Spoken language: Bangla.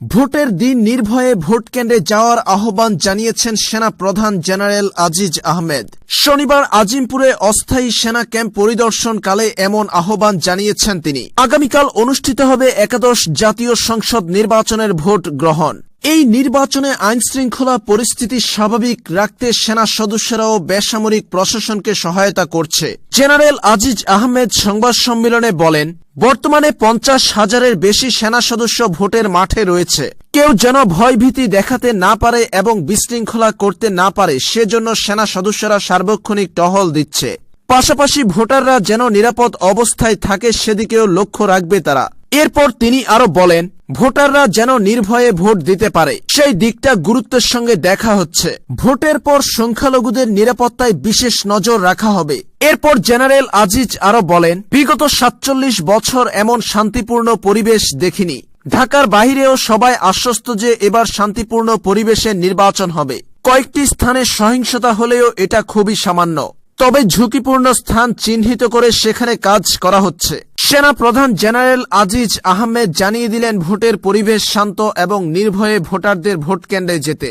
ভোটের দিন নির্ভয়ে ভোট কেন্দ্রে যাওয়ার আহ্বান জানিয়েছেন সেনা প্রধান জেনারেল আজিজ আহমেদ। শনিবার আজিমপুরে অস্থায়ী সেনা ক্যাম্প পরিদর্শনকালে এমন আহ্বান জানিয়েছেন তিনি। আগামীকাল অনুষ্ঠিত হবে একাদশ জাতীয় সংসদ নির্বাচনের ভোট গ্রহণ। এই নির্বাচনে আইন শৃঙ্খলা পরিস্থিতি স্বাভাবিক রাখতে সেনা সদস্যরাও বেসামরিক প্রশাসনকে সহায়তা করছে। জেনারেল আজিজ আহমেদ সংবাদ সম্মেলনে বলেন, বর্তমানে পঞ্চাশ হাজারের বেশি সেনা সদস্য ভোটের মাঠে রয়েছে। কেউ যেন ভয়ভীতি দেখাতে না পারে এবং বিশৃঙ্খলা করতে না পারে, সেজন্য সেনা সদস্যরা সার্বক্ষণিক টহল দিচ্ছে। পাশাপাশি ভোটাররা যেন নিরাপদ অবস্থায় থাকে, সেদিকেও লক্ষ্য রাখবে তারা। এরপর তিনি আরও বলেন ভোটাররা যেন নির্ভয়ে ভোট দিতে পারে। সেই দিকটা গুরুত্বের সঙ্গে দেখা হচ্ছে। ভোটের পর সংখ্যালঘুদের নিরাপত্তায় বিশেষ নজর রাখা হবে। এরপর জেনারেল আজিজ আরও বলেন, বিগত সাতচল্লিশ বছর এমন শান্তিপূর্ণ পরিবেশ দেখিনি। ঢাকার বাহিরেও সবাই আশ্বস্ত যে এবার শান্তিপূর্ণ পরিবেশে নির্বাচন হবে। কয়েকটি স্থানে সহিংসতা হলেও এটা খুবই সামান্য। তবে ঝুঁকিপূর্ণ স্থান চিহ্নিত করে সেখানে কাজ করা হচ্ছে। সেনা প্রধান জেনারেল আজিজ আহমেদ জানিয়ে দিলেন, ভোটের পরিবেশ শান্ত এবং নির্ভয়ে ভোটারদের ভোট কেন্দ্রে যেতে।